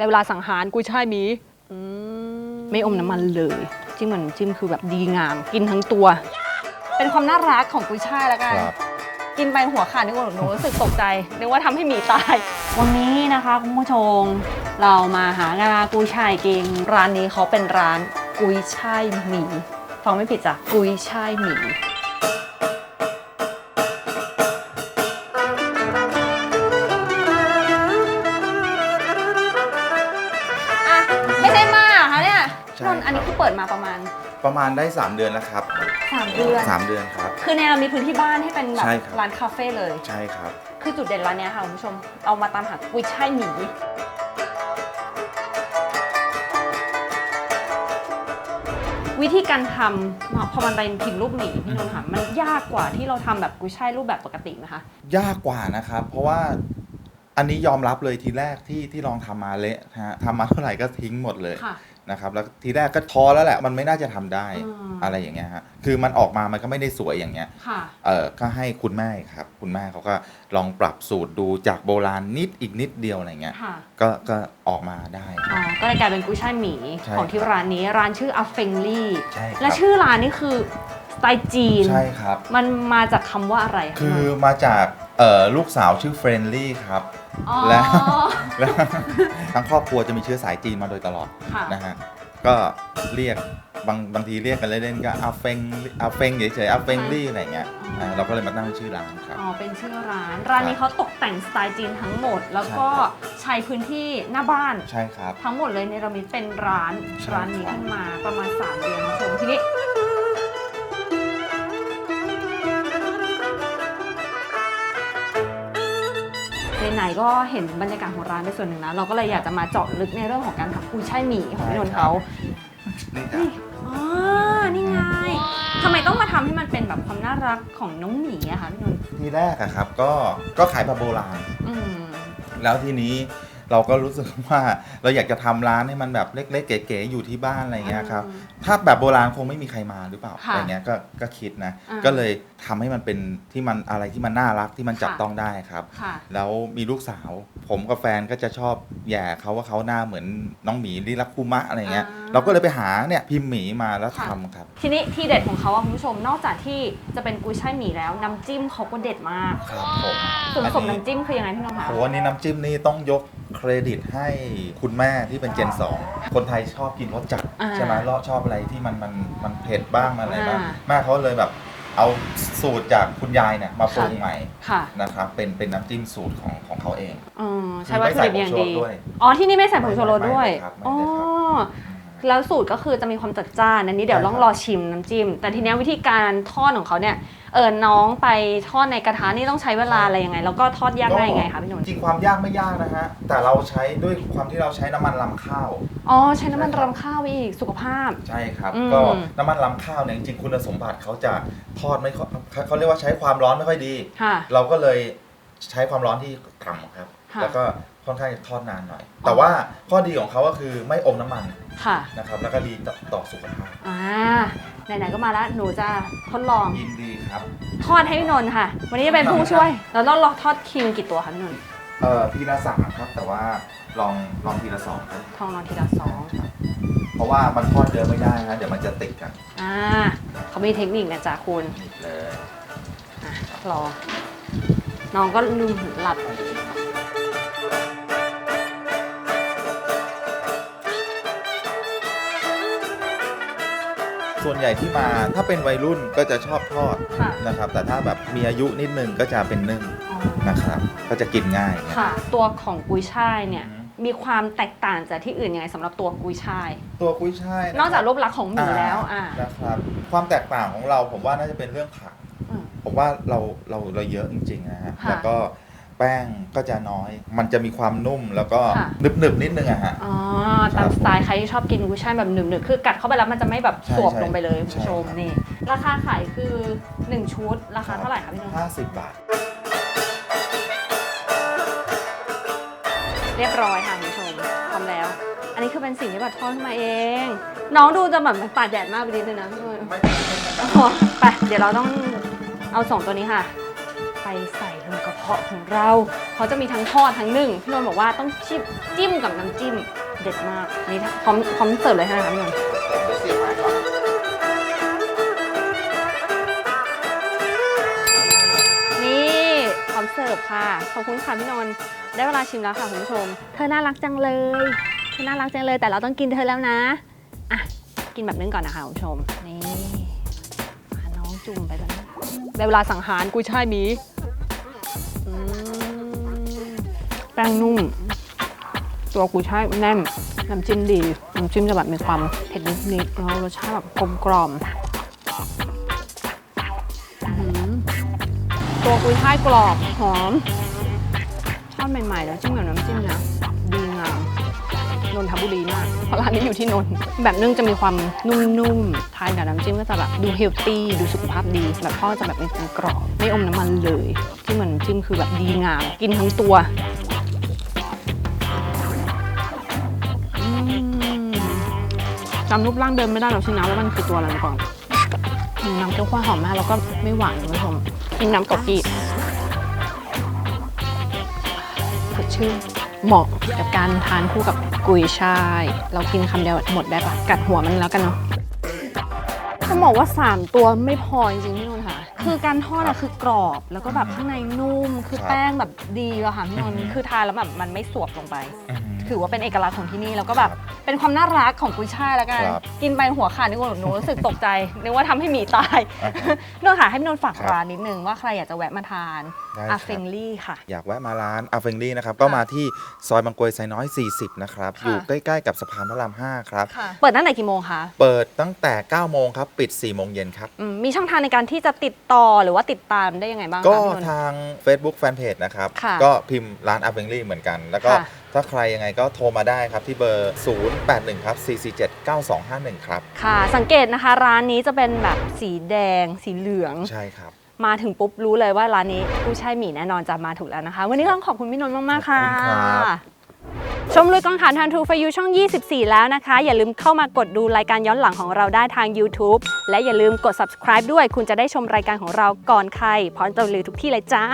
ได้เวลาสังหารกุยช่ายหมีอืมไม่อมน้ำมันเลยจิ้มเหมือนจิ้มคือแบบดีงาม กินทั้งตัว เป็นความน่ารักของกุยช่ายแล้วกัน ครับ กินไปหัวขาดนึกว่าหนูรู้สึกตกใจนึกว่าทำให้หมีตาย วันนี้นะคะคุณผู้ชม เรามาหางากุยช่ายกินร้านนี้เขาเป็นร้านกุยช่ายหมีฟังไม่ผิดจ้ะกุยช่ายหมี เปิดมาประมาณ ประมาณได้ 3 เดือนแล้วครับ3 เดือนสามเดือนครับ คือในเรามีพื้นที่บ้านให้เป็นแบบใช่ครับ ร้านคาเฟ่เลย ใช่ครับ คือจุดเด่นร้านเนี้ยค่ะคุณผู้ชม เอามาตามหากุยช่ายหมี วิธีการทำพอมันเป็นพิมพ์รูปหมีพี่นนท์ค่ะมันยากกว่าที่เราทำแบบกุยช่ายรูปแบบปกติไหมคะ ยากกว่านะครับ เพราะว่าอันนี้ยอมรับเลยทีแรกที่ที่ลองทำมาเละฮะทำมาเท่าไหร่ก็ทิ้งหมดเลย ค่ะ นะครับแล้วทีแรกก็ท้อแล้วแหละมันไม่น่าจะทำได้อืม อะไรอย่างเงี้ยฮะคือมันออกมามันก็ไม่ได้สวยอย่างเงี้ย ค่ะ เออก็ให้คุณแม่ครับ คุณแม่เขาก็ลองปรับสูตรดูจากโบราณนิดอีกนิดเดียวอะไรเงี้ย ค่ะก็ก็ออกมาได้ อ๋อก็เลยกลายเป็นกุยช่ายหมีใช่ของที่ร้านนี้ ร้านชื่ออัฟเฟงลี่ ใช่คและรับชื่อร้านนี่คือสไตล์จีน ใช่ครับ มันมาจากคำว่าอะไระคือมาจาก เอ่อลูกสาวชื่อเฟรนลี่ครับ อ๋อ แล้วแล้วทั้งครอบครัวจะมีเชื้อสายจีนมาโดยตลอดค่ะ นะฮะก็เรียกบางบางทีเรียกกันเล่นๆก็อาเฟงอาเฟงเฉยๆอาเฟงลี่อะไรเงี้ยอ๋ออ่าเราก็เลยมาตั้งชื่อร้านครับ อ๋อ เป็นชื่อร้าน ร้านนี้เขาตกแต่งสไตล์จีนทั้งหมด แล้วก็ใช่ครับ ใช้พื้นที่หน้าบ้าน ใช่ครับ ทั้งหมดเลยในระมิดเป็นร้านใช่ ร้านนี้ครับขึ้นมาประมาณ 3 เดือนคุณผู้ชมทีนี้ ไหนๆก็เห็นบรรยากาศของร้านเป็นส่วนหนึ่งแล้ว เราก็เลยอยากจะมาเจาะลึกในเรื่องของการทำกุยช่ายหมี่ของพี่นนท์เขานี่จ้ะนี่อ๋อนี่ไงทำไมต้องมาทำให้มันเป็นแบบความน่ารักของน้องหมีอะคะพี่นนท์ทีแรกอะครับก็ก็ขายแบบโบราณ อืม แล้วทีนี้ เราก็รู้สึกว่าเราอยากจะทำร้านให้มันแบบเล็กๆเก๋ๆอยู่ที่บ้านอะไรเงี้ยครับ ถ้าแบบโบราณคงไม่มีใครมาหรือเปล่าค่ะอะไรเงี้ยก็ก็คิดนะ อ่าก็เลยทำให้มันเป็นที่มันอะไรที่มันน่ารักที่มันจับค่ะ ต้องได้ครับ ค่ะ แล้วมีลูกสาว ผมกับแฟนก็จะชอบแหย่เขาว่าเขาหน้าเหมือนน้องหมีลิลักคุมะอะไรเงี้ย อ่า เราก็เลยไปหาเนี่ยพิมพ์หมีมาแล้วค่ะทำครับ ทีนี้ที่เด็ดของเขาอะคุณผู้ชม นอกจากที่จะเป็นกุยช่ายหมี่แล้วน้ำจิ้มเขาก็เด็ดมากครับผมส่วนผสมอันนี้ น้ำจิ้มคือยังไงพี่น้องคะ โหอันนี้น้ำจิ้มนี่ต้องยก เครดิตให้คุณแม่ที่เป็นเจน2คนไทยชอบกินรสจัดอ่าใช่ไหมเลาะชอบอะไรที่มันมันมันเผ็ดบ้างมันอะไรบ้างอ่าแม่เขาเลยแบบเอาสูตรจากคุณยายเนี่ยมาปรุงค่ะ ใหม่ค่ะนะครับเป็นเป็นน้ำจิ้มสูตรของของเขาเองอืมใช้วัตถุดิบอย่างดี ไม่ใส่ผงชูรสด้วยอ๋อที่นี่ไม่ใส่ผงชูรสด้วยไม่ไม่ครับไม่อ๋อได้ครับ แล้วสูตรก็คือจะมีความจัดจ้านอันนี้เดี๋ยวใช่ต้องครับรอชิมน้ำจิ้ม แต่ทีเนี้ยวิธีการทอดของเขาเนี่ยเออน้องไปทอดในกระทะนี่ต้องใช้เวลาอะไรยังไง แล้วก็ทอดยากง่ายยังไงคะพี่นนท์จริงความยากไม่ยากนะฮะ แต่เราใช้ด้วยความที่เราใช้น้ำมันลำข้าว อ๋อใช้น้ำมันใช่ครับรำข้าวอีกสุขภาพ ใช่ครับ อืม ก็น้ำมันลำข้าวเนี่ยจริงๆคุณสมบัติเขาจะทอดไม่ค่อยเขาเขาเรียกว่าใช้ความร้อนไม่ค่อยดี ค่ะ เราก็เลยใช้ความร้อนที่ต่ำครับ ค่ะ แล้วก็ ค่อนข้างจะทอดนานหน่อย แต่ว่าข้อดีของเขาก็คือไม่อมน้ำมันค่ะนะครับ แล้วก็ดีต่อต่อสุขภาพอ่าไหนๆก็มาแล้วหนูจะทดลองยินดีครับ ทอดให้พี่นนท์ค่ะ วันนี้จะเป็นผู้ช่วย เราต้องลองทอดคิงกี่ตัวคะพี่นนท์เอ่อทีละสามครับ แต่ว่าลองลองทีละสองครับทองนอนทีละสองเพราะว่ามันทอดเยอะไม่ได้นะเดี๋ยวมันจะติดกันอ่าเขามีเทคนิคนะจ๊ะคุณนี่เลยอะรอน้องก็ลืมหูหลับ ส่วนใหญ่ที่มาถ้าเป็นวัยรุ่นก็จะชอบทอดค่ะ นะครับ แต่ถ้าแบบมีอายุนิดนึงก็จะเป็นนึ่งอ๋อนะครับ ก็จะกินง่าย ค่ะ ตัวของกุยช่ายเนี่ย อืม มีความแตกต่างจากที่อื่นยังไงสำหรับตัวกุยช่าย ตัวกุ้ยช่ายะนอกจากรูปลักษณ์ของหมีแล้ว อ่านะครับ ความแตกต่างของเราผมว่าน่าจะเป็นเรื่องผัก อืม ผมว่าเราเราเราเยอะจริงๆนะฮะ ค่ะ แล้วก็ แป้งก็จะน้อย มันจะมีความนุ่มแล้วก็ค่ะ หนึบๆนิดนึงอะฮะ อ๋อตามสไตล์ใครที่ชอบกินกุยช่ายแบบหนึบๆคือกัดเข้าไปแล้วมันจะไม่แบบใช่สวบใช่ลงไปเลยคุณผู้ชมใช่ครับ นี่ ราคาขายคือ 1 ชุด ราคาเท่าไหร่คะพี่นนท์50บาท เรียบร้อยค่ะคุณผู้ชมทำแล้ว อันนี้คือเป็นสิ่งที่แบบทอดขึ้นมาเอง น้องดูจะแบบตากแดดมากไปนิดนึงนะพี่นนท์ไม่เป็นไรอ๋อไปเดี๋ยวเราต้องเอาสองตัวนี้ค่ะไป ใส่ลงกระเพาะของเราเขาจะมีทั้งทอดทั้งนึ่งพี่นนท์บอกว่าต้องชิมจิ้มกับน้ำจิ้มเด็ดมากนี่พร้อมพร้อมเสิร์ฟเลยใช่ไหมคะพี่นนท์เสียบมาครับนี่พร้อมเสิร์ฟค่ะขอบคุณค่ะพี่นนท์ได้เวลาชิมแล้วค่ะคุณผู้ชม เธอน่ารักจังเลยเธอน่ารักจังเลย แต่เราต้องกินเธอแล้วนะอะกินแบบนึงก่อนนะคะคุณผู้ชมนี่น้องจุ่มไปแล้วนะได้เวลาสังหารกุยช่ายหมี ป้งนุ่ม ตัวกุยช่ายแน่น น้ำจิ้มดี น้ำจิ้มจะแบบมีความเผ็ดนิดๆแล้วรสชาติแบบกลมกล่อมตัวกุ้ยช่ายกรอบหอมทอดใหม่ๆ แล้วจิ้มกับน้ำจิ้มนะดีงามนนทบุรีมากเพราะร้านนี้อยู่ที่นนท์แบบนึ่งจะมีความนุ่มๆทานกับน้ำจิ้มก็จะแบบดูเฮลตี้ดูสุขภาพดีแบบทอดจะแบบมีความกรอบไม่อมน้ำมันเลย ที่เหมือนจิ้มคือแบบดีงาม กินทั้งตัว จำรูปร่างเดิมไม่ได้หรอกชินะว่ามันคือตัวอะไรมาก่อนน้ำเต้าหู้หอมมากแล้วก็ไม่หวานคุณผู้ชมกินน้ำเกากีสดชื่นเหมาะกับการทานคู่กับกุยช่าย เรากินคำเดียวหมดได้ปะกัดหัวมันแล้วกันเนาะต้องบอกว่า 3 ตัวไม่พอจริงๆพี่นนท์ค่ะ คือการทอดอะคือกรอบแล้วก็แบบข้างในนุ่ม คือครับแป้งแบบดีอะค่ะพี่นนท์อือหือคือทานแล้วแบบมันไม่สวบลงไปอื้อหือ ถือว่าเป็นเอกลักษณ์ของที่นี่แล้วก็แบบเป็นความน่ารักของกุ้ยช่ายแล้วกันครับกินไปหัวขาดนึกว่าหนูรู้สึกตกใจ นึกว่าทำให้หมีตายอ่าฮะนนท์ค่ะให้พี่นนท์ฝากครับร้านนิดนึงว่าใครอยากจะแวะมาทานได้อาคเฟรับงลี่ค่ะ อยากแวะมาร้านอาเฟงลี่นะครับ ก็มาที่ซอยบางกรวยไซน้อย 40 นะครับ ค่ะ อยู่ใกล้ ๆ กับสะพานพระราม 5 ครับ เปิดตั้งแต่กี่โมงคะเปิดตั้งแต่ 9 โมงครับ ปิด 4 โมงเย็นครับ อืมมีช่องทางในการที่จะติดต่อหรือว่าติดตามได้ยังไงบ้างก็คะพี่นนท์ ทาง Facebook Fanpage นะครับ ค่ะก็พิมพ์ร้านอาเฟงลี่เหมือนกัน แล้วก็ค่ะ ถ้าใครยังไงก็โทรมาได้ครับที่เบอร์ 081ครับ447 9251 ครับ ค่ะ สังเกตนะคะ ร้านนี้จะเป็นแบบสีแดง สีเหลือง ใช่ครับ มาถึงปุ๊บรู้เลยว่าร้านนี้ผู้ใช่หมี่แน่นอนจะมาถูกแล้วนะคะ วันนี้ต้องขอบคุณพี่นนท์มากๆค่ะขอบคุณครับ ชมลุยกองถ่านทันทูฟยูช่อง 24 แล้วนะคะ อย่าลืมเข้ามากดดูรายการย้อนหลังของเราได้ทาง YouTube และอย่าลืมกด subscribe ด้วย คุณจะได้ชมรายการของเราก่อนใครพร้อมจะลือทุกที่เลยจ้า